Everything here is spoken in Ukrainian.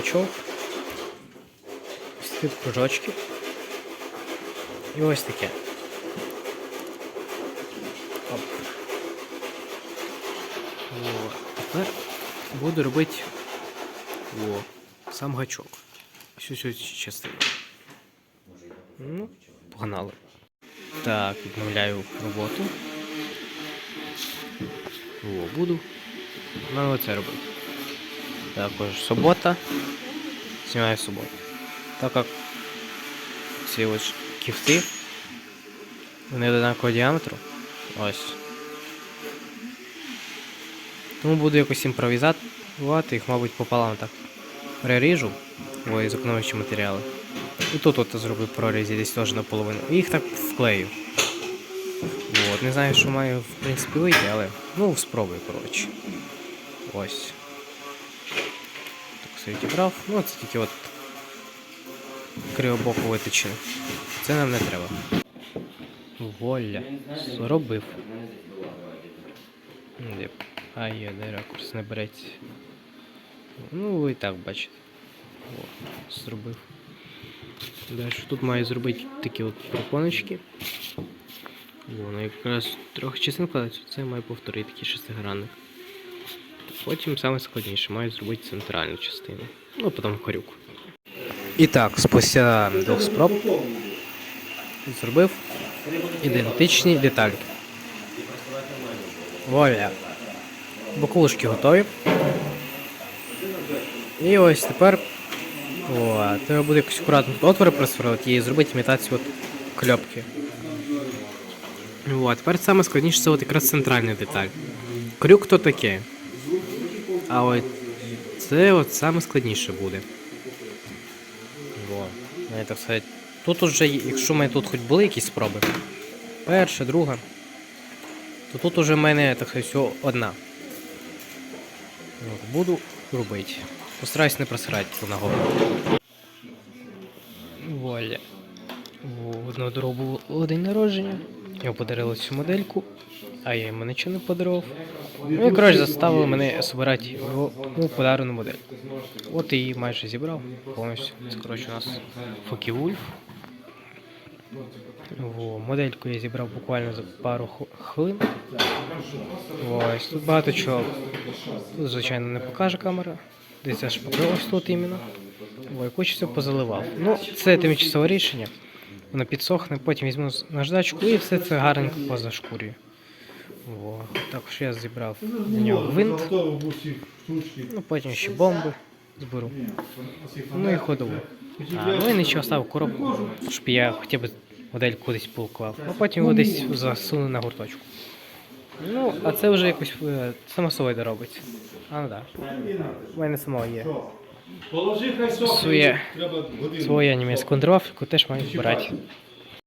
Полутачок. Ось такі кружочки. І ось таке. Оп. О, тепер буду робити о, сам гачок. Всю цю частину. Ну, погнали. Так, відмовляю роботу. О, буду. Ну, оце робити. Також субота. Знімаю суботу. Так як ці ось кіфти. Вони однакового діаметру. Ось. Тому буду якось імпровізувати, їх, мабуть, пополам так переріжу. Ой, зекономлюючи матеріали. І тут от зроблю прорізі десь теж наполовину. І їх так вклею. От, не знаю, що маю в принципі вийти, але ну спробую, коротше. Ось. Все відібрав. Ну це тільки от кривобоку виточене. Це нам не треба. Воля. Зробив. А є, де ракурс не береться. Ну, ви і так бачите. О, зробив. Далі тут маю зробити такі от приконочки. Воно якраз трохи частин складається, це маю повторити такий шестигранник. Потім саме складніше маю зробити центральну частину. Ну, потім хорюк. І так, спустя двох спроб зробив ідентичні детальки. Воля. Боковушки готові. І ось тепер. О, треба буде якось акуратно отвори просверлити і зробити імітацію от кльопки. О, тепер саме складніше це от якраз центральна деталь. Крюк то таке. А от це от саме складніше буде. О, я так сказати. Тут уже, якщо в мене тут хоч були якісь спроби, перша, друга, то тут уже в мене так сказати, одна. От, буду робити. Постараюсь не просирати на голову. Воля. У одного другого був день народження. Йому подарили цю модельку, а я йому нічого не подарував. Ну і коротше заставили мене збирати ну, подарену модель. От її майже зібрав повністю. Це коротше у нас Фокі Вульф. Во, модельку я зібрав буквально за пару хвилин. Ось тут багато чого. Звичайно, не покаже камера. Десь аж покрилось тут іменно. Ой, кучу все позаливав. Ну, це тимчасове рішення. Воно підсохне, потім візьму наждачку і все це гарненько позашкурюю. Во. Також я зібрав до нього гвинт, ну потім ще бомби зберу. Ну і ходову. А, ну і нічого став коробку, щоб я хоча б модель кудись поклав. А потім його десь засуну на гурточку. Ну, а це вже якось е, само собою доробиться. А ну так. У мене самого є. Положи хай. Своє, годину. німецьку контрафіку теж маю збирати.